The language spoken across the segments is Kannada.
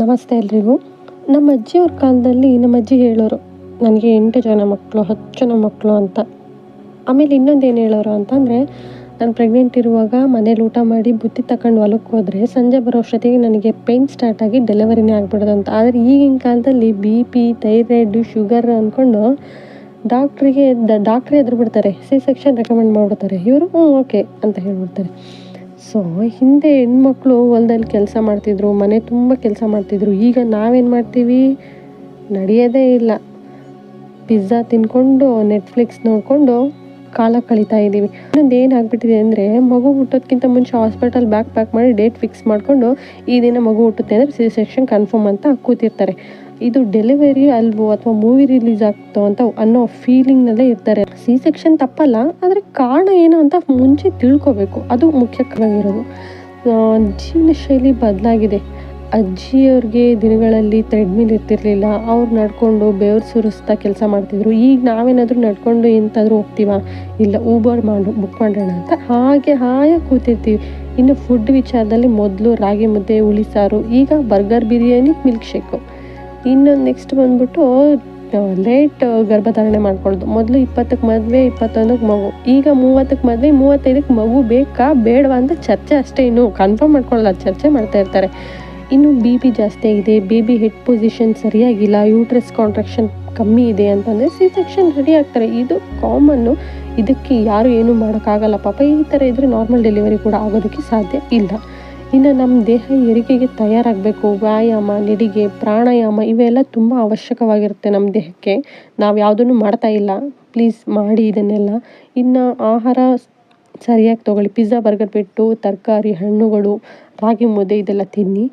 ನಮಸ್ತೆ ಎಲ್ರಿಗೂ. ನಮ್ಮ ಅಜ್ಜಿಯವ್ರ ಕಾಲದಲ್ಲಿ ನಮ್ಮ ಅಜ್ಜಿ ಹೇಳೋರು, ನನಗೆ ಎಂಟು ಜನ ಮಕ್ಕಳು, ಹತ್ತು ಜನ ಮಕ್ಕಳು ಅಂತ. ಆಮೇಲೆ ಇನ್ನೊಂದು ಏನು ಹೇಳೋರು ಅಂತಂದರೆ ನಾನು ಪ್ರೆಗ್ನೆಂಟ್ ಇರುವಾಗ ಮನೇಲಿ ಊಟ ಮಾಡಿ ಬುತ್ತಿ ತಗೊಂಡು ಹೊಲಕ್ಕೆ ಹೋದರೆ ಸಂಜೆ ಬರೋ ಅಷ್ಟೊತ್ತಿಗೆ ನನಗೆ ಪೇಯ್ನ್ ಸ್ಟಾರ್ಟ್ ಆಗಿ ಡೆಲಿವರಿನೇ ಅಂತ. ಆದರೆ ಈಗಿನ ಕಾಲದಲ್ಲಿ ಬಿ ಪಿ ಥೈರಾಯ್ಡು ಶುಗರ್ ಅಂದ್ಕೊಂಡು ಡಾಕ್ಟ್ರಿಗೆ ಡಾಕ್ಟ್ರೇ ಎದುರು ಬಿಡ್ತಾರೆ ಸಿ ಸೆಕ್ಷನ್ ರೆಕಮೆಂಡ್ ಮಾಡಿಬಿಡ್ತಾರೆ. ಇವರು ಹ್ಞೂ ಓಕೆ ಅಂತ ಹೇಳ್ಬಿಡ್ತಾರೆ. ಸೊ, ಹಿಂದೆ ಹೆಣ್ಮಕ್ಳು ಹೊಲದಲ್ಲಿ ಕೆಲಸ ಮಾಡ್ತಿದ್ರು, ಮನೆ ತುಂಬ ಕೆಲಸ ಮಾಡ್ತಿದ್ರು. ಈಗ ನಾವೇನು ಮಾಡ್ತೀವಿ? ನಡೆಯೋದೇ ಇಲ್ಲ. ಪಿಜ್ಜಾ ತಿನ್ಕೊಂಡು ನೆಟ್ಫ್ಲಿಕ್ಸ್ ನೋಡಿಕೊಂಡು ಕಾಲ ಕಳೀತಾ ಇದ್ದೀವಿ ಇನ್ನೊಂದು ಏನು ಅಂದರೆ, ಮಗು ಹುಟ್ಟೋದಕ್ಕಿಂತ ಮುಂಚೆ ಹಾಸ್ಪಿಟಲ್ ಬ್ಯಾಕ್ ಪ್ಯಾಕ್ ಮಾಡಿ ಡೇಟ್ ಫಿಕ್ಸ್ ಮಾಡಿಕೊಂಡು ಈ ದಿನ ಮಗು ಹುಟ್ಟುತ್ತೆ ಅಂದರೆ ಸಿ ಸೆಕ್ಷನ್ ಕನ್ಫರ್ಮ್ ಅಂತ ಕೂತಿರ್ತಾರೆ. ಇದು ಡೆಲಿವರಿ ಅಲ್ವೋ ಅಥವಾ ಮೂವಿ ರಿಲೀಸ್ ಆಗ್ತೋ ಅಂತ ಅನ್ನೋ ಫೀಲಿಂಗ್ನಲ್ಲೇ ಇರ್ತಾರೆ. ಸಿ ಸೆಕ್ಷನ್ ತಪ್ಪಲ್ಲ, ಆದರೆ ಕಾರಣ ಏನು ಅಂತ ಮುಂಚೆ ತಿಳ್ಕೊಬೇಕು. ಅದು ಮುಖ್ಯವಾಗಿರೋದು. ಜೀವನ ಶೈಲಿ ಬದಲಾಗಿದೆ. ಅಜ್ಜಿಯವ್ರಿಗೆ ದಿನಗಳಲ್ಲಿ ಥ್ರೆಡ್ಮಿಲ್ ಇರ್ತಿರ್ಲಿಲ್ಲ, ಅವ್ರು ನಡ್ಕೊಂಡು ಬೆವರು ಸುರಿಸ್ತಾ ಕೆಲಸ ಮಾಡ್ತಿದ್ರು. ಈಗ ನಾವೇನಾದರೂ ನಡ್ಕೊಂಡು ಎಂತಾದರೂ ಹೋಗ್ತೀವ? ಇಲ್ಲ ಊಬರ್ ಮಾಡು ಬುಕ್ ಮಾಡೋಣ ಅಂತ ಹಾಗೆ ಹಾಗೆ ಕೂತಿರ್ತೀವಿ. ಇನ್ನು ಫುಡ್ ವಿಚಾರದಲ್ಲಿ ಮೊದಲು ರಾಗಿ ಮುದ್ದೆ, ಹುಳಿ ಸಾರು, ಈಗ ಬರ್ಗರ್ ಬಿರಿಯಾನಿ ಮಿಲ್ಕ್ ಶೇಕು ಇನ್ನೊಂದು ನೆಕ್ಸ್ಟ್ ಬಂದ್ಬಿಟ್ಟು ಲೇಟ್ ಗರ್ಭಧಾರಣೆ ಮಾಡ್ಕೊಳ್ಳೋದು. ಮೊದಲು ಇಪ್ಪತ್ತಕ್ಕೆ ಮದುವೆ, ಇಪ್ಪತ್ತೊಂದಕ್ಕೆ ಮಗು. ಈಗ ಮೂವತ್ತಕ್ಕೆ ಮದುವೆ, ಮೂವತ್ತೈದಕ್ಕೆ ಮಗು ಬೇಕಾ, ಬೇಡವಾ ಅಂತ ಚರ್ಚೆ ಅಷ್ಟೇ ಇನ್ನು. ಕನ್ಫರ್ಮ್ ಮಾಡ್ಕೊಳ್ಳಲ್ಲ, ಚರ್ಚೆ ಮಾಡ್ತಾ ಇರ್ತಾರೆ. ಇನ್ನು ಬಿ ಪಿ ಜಾಸ್ತಿ ಆಗಿದೆ. ಬಿ ಹೆಡ್ ಪೊಸಿಷನ್ ಸರಿಯಾಗಿಲ್ಲ. ಯೂಟ್ರಸ್ ಕಾಂಟ್ರಾಕ್ಷನ್ ಕಮ್ಮಿ ಇದೆ ಅಂತಂದರೆ ಸಿ ಸೆಕ್ಷನ್ ರೆಡಿ ಆಗ್ತಾರೆ. ಇದು ಕಾಮನ್ನು ಇದಕ್ಕೆ ಯಾರು ಏನೂ ಮಾಡೋಕ್ಕಾಗಲ್ಲ. ಪಾಪ ಈ ಥರ ಇದ್ದರೆ ನಾರ್ಮಲ್ ಡೆಲಿವರಿ ಕೂಡ ಆಗೋದಕ್ಕೆ ಸಾಧ್ಯ ಇಲ್ಲ. ಇನ್ನು ನಮ್ಮ ದೇಹ ಹೆರಿಗೆಗೆ ತಯಾರಾಗಬೇಕು, ವ್ಯಾಯಾಮ, ನಡಿಗೆ, ಪ್ರಾಣಾಯಾಮ ಇವೆಲ್ಲ ತುಂಬ ಅವಶ್ಯಕವಾಗಿರುತ್ತೆ ನಮ್ಮ ದೇಹಕ್ಕೆ. ನಾವು ಯಾವುದನ್ನು ಮಾಡ್ತಾ ಇಲ್ಲ. ಪ್ಲೀಸ್ ಮಾಡಿ ಇದನ್ನೆಲ್ಲ. ಇನ್ನು ಆಹಾರ ಸರಿಯಾಗಿ ತೊಗೊಳ್ಳಿ. ಪಿಜ್ಜಾ, ಬರ್ಗರ್ ಬಿಟ್ಟು, ತರಕಾರಿ, ಹಣ್ಣುಗಳು, ರಾಗಿ ಮುದ್ದೆ ಇದೆಲ್ಲ ತಿನ್ನಿ.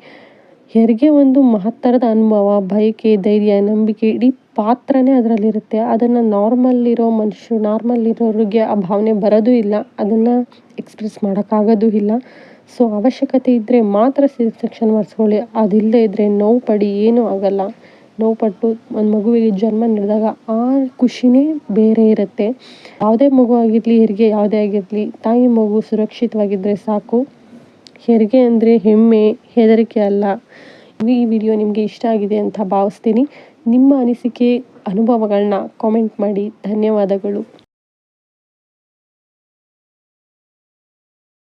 ಹೆರಿಗೆ ಒಂದು ಮಹತ್ತರದ ಅನುಭವ, ಬಯಕೆ, ಧೈರ್ಯ, ನಂಬಿಕೆ ಇಡೀ ಪಾತ್ರನೇ ಅದರಲ್ಲಿರುತ್ತೆ. ಅದನ್ನು ನಾರ್ಮಲ್ ಇರೋ ಮನುಷ್ಯರು ನಾರ್ಮಲ್ ಇರೋರಿಗೆ ಆ ಭಾವನೆ ಬರೋದು ಇಲ್ಲ. ಅದನ್ನು ಎಕ್ಸ್ಪ್ರೆಸ್ ಮಾಡೋಕ್ಕಾಗೋದು ಇಲ್ಲ. ಸೊ ಅವಶ್ಯಕತೆ ಇದ್ದರೆ ಮಾತ್ರ ಸೆಕ್ಷನ್ ಮಾಡಿಸ್ಕೊಳ್ಳಿ. ಅದಿಲ್ಲದೆ ಇದ್ದರೆ ನೋವು ಪಡಿ, ಏನೂ ಆಗೋಲ್ಲ. ನೋವು ಪಟ್ಟು ಒಂದು ಮಗುವಿಗೆ ಜನ್ಮ ನೀಡಿದಾಗ ಆ ಖುಷಿನೇ ಬೇರೆ ಇರುತ್ತೆ. ಯಾವುದೇ ಮಗು ಆಗಿರಲಿ, ಹೆರಿಗೆ ಯಾವುದೇ ಆಗಿರಲಿ, ತಾಯಿ ಮಗು ಸುರಕ್ಷಿತವಾಗಿದ್ದರೆ ಸಾಕು. ಹೆರಿಗೆ ಅಂದರೆ ಹೆಮ್ಮೆ, ಹೆದರಿಕೆ ಅಲ್ಲ. ಈ ವಿಡಿಯೋ ನಿಮಗೆ ಇಷ್ಟ ಆಗಿದೆ ಅಂತ ಭಾವಿಸ್ತೀನಿ. ನಿಮ್ಮ ಅನಿಸಿಕೆ ಅನುಭವಗಳನ್ನ ಕಾಮೆಂಟ್ ಮಾಡಿ. ಧನ್ಯವಾದಗಳು.